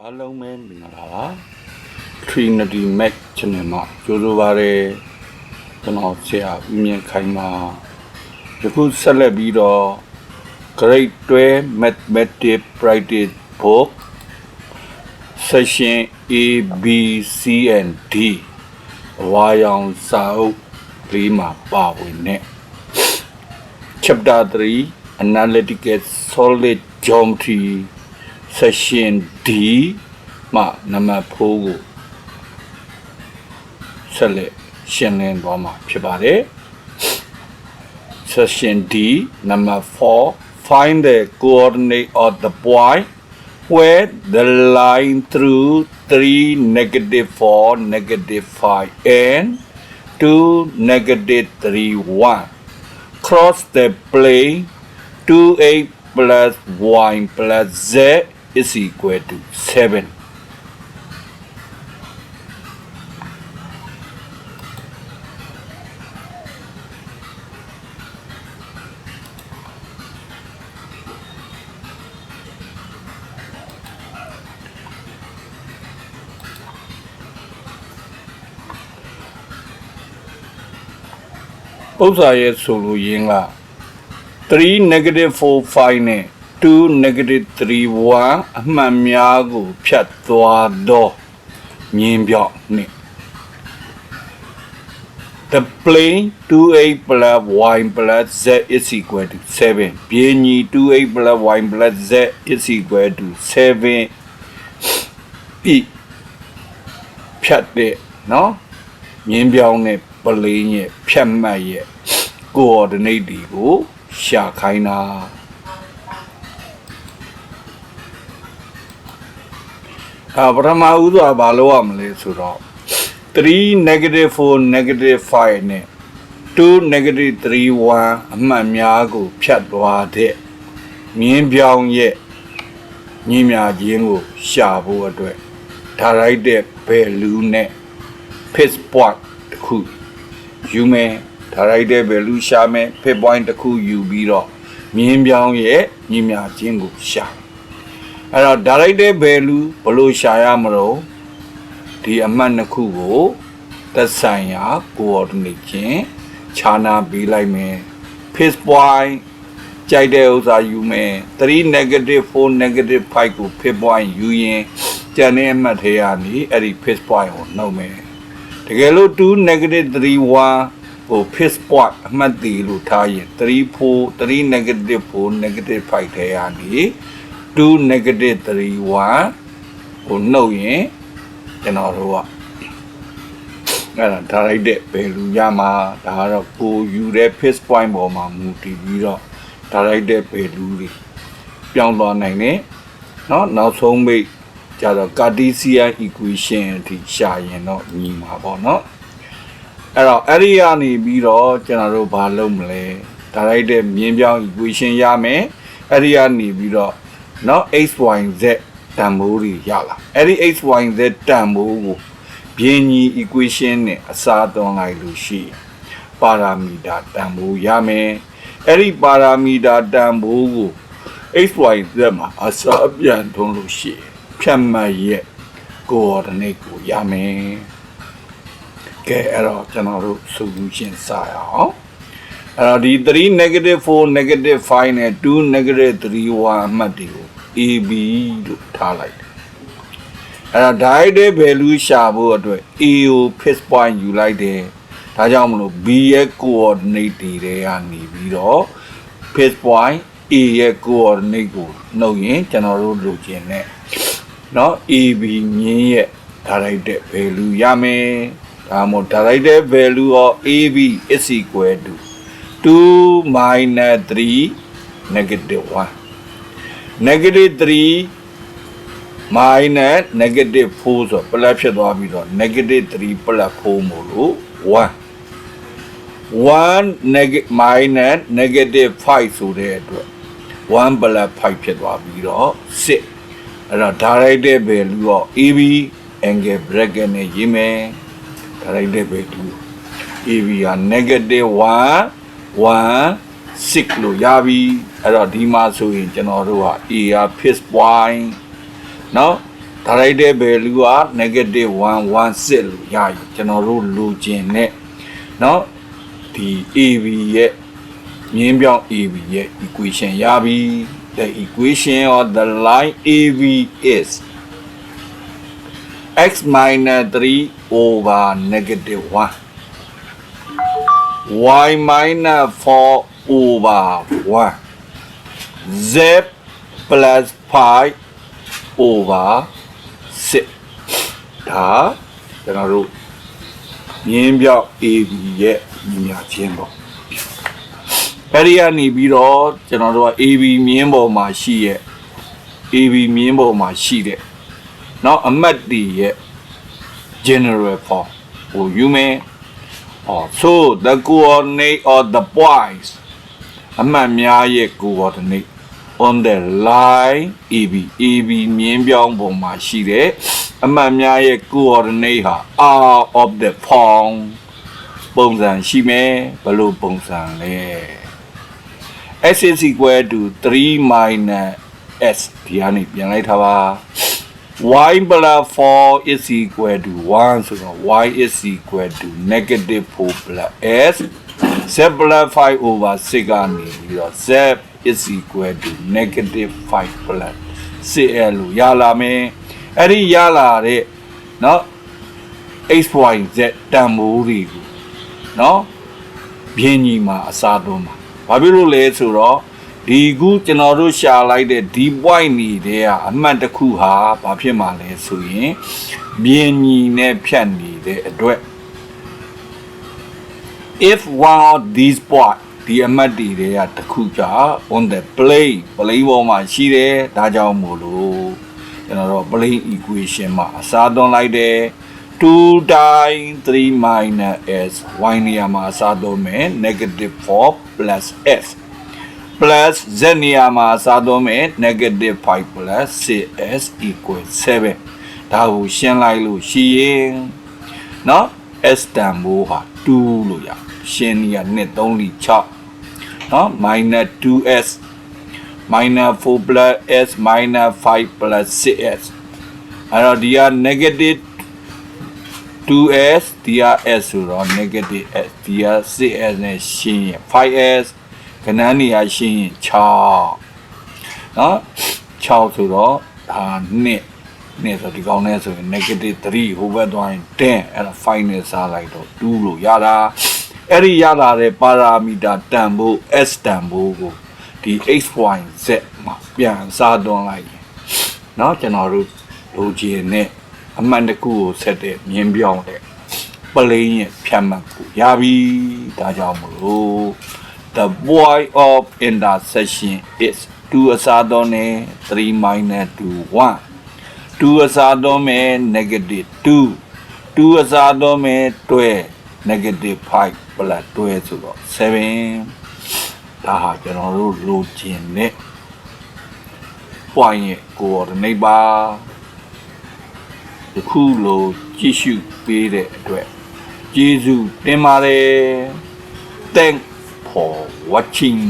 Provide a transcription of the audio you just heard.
အားလုံးပဲမင်္ဂလာပါ Trinity Mac Channel မှာကြိုဆိုပါရစေကျွန်တော်ဆရာဦးမြင့်ခိုင်ပါယခုဆက်လက်ပြီးတော့ Grade 12 Mathematics Practice Book Section A B C and D အဝါရောင်စာအုပ်လေးမှာပါဝင်တဲ့ Chapter 3 Analytical Solid Geometry Section D မှနံပါတ်4ကိုဆက်လက်ရှင်းလင်းသွားမှာဖြစ်ပါတယ် Section D number 4 find the coordinate of the point where the line through 3 negative 4 negative 5 and 2 negative 3 1 cross the plane 2a plus y plus z is equal to 7. ပု္ပ္ပာရဲ့ဆိုလိုရင်းက3 negative 4 5နဲ့ 2 negative 3 1အမှန်များကိုဖြတ်သွားသောမြင်းပြောင်းနဲ့ the plane 28 plus y plus z is equal to 7ပြင်းကြီး28 plus y plus z is equal to 7ဤဖြတ်တဲ့เนาะမြင်းပြောင်းနဲ့ပလင်းရဲ့ဖြတ်မှတ်ရဲ့ coordinate တွေကိုရှာခိုင်းတာ အာပထမဦးစွာဘာလို့ရမလဲဆိုတော့3 negative 4 negative 5နဲ့2 negative 3 1အမှတ်များကိုဖြတ်သွားတဲ့မြင်းပြောင်းရဲ့ညီမြချင်းကိုရှာဖို့အတွက်ဒါရိုက်တဲ့ value နဲ့ fixed point တစ်ခုယူမယ်ဒါရိုက်တဲ့ value ရှာမယ် fixed point တစ်ခုယူပြီးတော့မြင်းပြောင်းရဲ့ညီမြချင်းကိုရှာ အဲ့တော့ direct value ဘယ်လိုရှာရမလို့ဒီအမှတ်နှစ်ခုကိုသက်ဆိုင်ရာ coordinate ချင်းခြားနာပေးလိုက်မယ် fixed point ကြိုက်တဲ့ဥစ္စာယူမယ်3 negative 4 negative 5ကို fixed point ယူရင်ကျန်တဲ့အမှတ်ထဲကနေအဲ့ဒီ fixed point ကိုနှုတ်မယ်တကယ်လို့2 negative 3 1ဟို fixed point အမှတ်တည်လို့ထားရင်3 4 3 negative 4 negative 5ထဲကနေ 2 negative 3 1ကိုနှုတ်ရင်ကျွန်တော်တို့ကအဲ့ဒါဒါရိုက်တဲ့ value ရမှာဒါကတော့ကိုယူတဲ့ fixed point ပေါ်မှာမူတည်ပြီးတော့ဒါရိုက်တဲ့ value တွေပြောင်းသွားနိုင်တယ်เนาะနောက်ဆုံးမိတ်ကြတော့ Cartesian equation အထိရှာရင်တော့ညီမှာပေါ့เนาะအဲ့တော့အဲ့ဒီကနေပြီးတော့ကျွန်တော်တို့ဘာလုပ်မလဲဒါရိုက်တဲ့မြင်းပြောင်း equation ရမယ်အဲ့ဒီကနေပြီးတော့ နော် xyz တန်မိုးတွေရလာအဲ့ဒီ xyz တန်မိုးကိုဘင်းညီ equation နဲ့အစားသွန်းလိုက်လို့ရှိပါရာမီတာတန်ဖိုးရမယ်အဲ့ဒီပါရာမီတာတန်ဖိုးကို xyz မှာအစားအပြန်သွန်းလို့ရှိဖြတ်မှတ်ရဲ့ coordinate ကိုရမယ်ကဲအဲ့တော့ကျွန်တော်တို့ solution စရအောင်အဲ့တော့ဒီ3 negative 4 negative 5နဲ့2 negative 3 1အမှတ်တွေကို AB လို့ထားလိုက်တယ်အဲ့တော့ direct value ရှာဖို့အတွက် A ကို fixed point ယူလိုက်တယ်ဒါကြောင့်မလို့ B ရဲ့ coordinate တွေထဲကနေပြီးတော့ fixed point A ရဲ့ coordinate ကိုနှုတ်ရင်ကျွန်တော်တို့လိုချင်တဲ့เนาะ AB မြင်းရဲ့ direct value ရမယ်ဒါမှမဟုတ် direct value of AB is equal to 2 minus 3 negative 1 negative 3 minus negative 4ဆိုတော့ plus ဖြစ်သွားပြီးတော့ negative 3 plus 4မို့လို့1 1 negative minus negative 5ဆိုတဲ့အတွက်1 plus 5ဖြစ်သွားပြီးတော့6အဲ့တော့ direct value ရော AB angle bracket နဲ့ရေးမယ် direct value AB က negative 1 1 6လို့ရပြီ အဲ့တော့ဒီမှာဆိုရင်ကျွန်တော်တို့က A က fixed point เนาะ directed value က negative 116လို့ရပြီကျွန်တော်တို့လိုချင်တဲ့เนาะဒီ AB ရဲ့မြင်းပြောင်း AB ရဲ့ equation ရပြီ the equation of the line AB is x minus 3 over negative 1 y minus 4 over 1 z plus 5 over 6ဒါကျွန်တော်တို့မြင်းပြောက် AB ရဲ့ညီမချင်းပေါ့အဲ့ဒီကနေပြီးတော့ကျွန်တော်တို့က AB မြင်းပေါ်မှာရှိရဲ့ AB မြင်းပေါ်မှာရှိတဲ့เนาะအမတ်တီရဲ့ general form ဟိုယူမယ် Oh, so the coordinate of the points အမှတ်များရဲ့ coordinate on the line AB AB မြင်းပြောင်းပုံမှာရှိတဲ့အမှတ်များရဲ့ coordinate ဟာ r of the form ပုံစံရှိမယ်ဘယ်လိုပုံစံလဲ x is equal to 3 minus s ဒီကနေပြန်လိုက်ထားပါ y plus 4 is equal to 1ဆိုတော့ y is equal to negative 4 plus s z plus 5 over 6ကနေပြီးတော့ z is equal to negative 5 plus 6l လို့ရလာမယ်အဲ့ဒီရလာတဲ့เนาะ x y z တန်ဖိုးတွေကိုเนาะပြင်းကြီးမှာအစားသွင်းပါဘာဖြစ်လို့လဲဆိုတော့ဒီခုကျွန်တော်တို့ရှာလိုက်တဲ့ဒီ point နေတဲ့အမှတ်တစ်ခုဟာဘာဖြစ်မှာလဲဆိုရင်ပြင်းကြီးနဲ့ဖြတ်နေတဲ့အတွက် if one of these point ဒီအမှတ်တွေတွေကတစ်ခုကြာ on the plane plane ပေါ်မှာရှိတယ်ဒါကြောင့်မို့လို့ကျွန်တော်တို့ plane equation မှာအစားသွင်းလိုက်တယ်2 times 3 minus s y နေရာမှာအစားသွင်းမယ် negative 4 plus s plus z နေရာမှာအစားသွင်းမယ် negative 5 plus 6s equal 7ဒါကိုရှင်းလိုက်လို့ရှိရင်เนาะ s တန်ဖိုးဟာ2လို့ရရှင်းနေရ2 3 6 နော် -2s -4 plus s -5 plus 6s အဲ့တော့ဒီက negative 2s ဒီက s ဆိုတော့ negative s ဒီက 6s နဲ့ရှင်းရင် 5s ကဏ္ဍနေရာရှင်းရင်6နော်6ဆိုတော့ဒါ2နဲ့ဆိုဒီကောင်းနဲ့ဆိုရင် negative 3ဟိုဘက်သွားရင်10အဲ့ဒါ5နဲ့စားလိုက်တော့2လို့ရတာ အဲ့ဒီရလာတဲ့ပါရာမီတာတန်ဖိုး s တန်ဖိုးကိုဒီ x y z မှာပြန်စားသွင်းလိုက်ရင်เนาะကျွန်တော်တို့လိုချင်တဲ့အမှန်တကူကိုဆက်တဲ့မြင်းပြောင်းတဲ့ပလိန်ရဲ့ဖြတ်မှတ်ကိုရပြီဒါကြောင့်မလို့ the point of intersection is 2အစားသွင်းနဲ့3 minus 2 1 2အစားသွင်းမဲ့ negative 2 2အစားသွင်းမဲ့တွဲ negative 5 plus တွဲဆိုတော့7ဒါဟာကျွန်တော်တို့လိုချင်တဲ့ point ရဲ့ coordinate ပါဒီခုလိုကြည့်ရှုပေးတဲ့အတွက်ကျေးဇူးတင်ပါတယ် thank for watching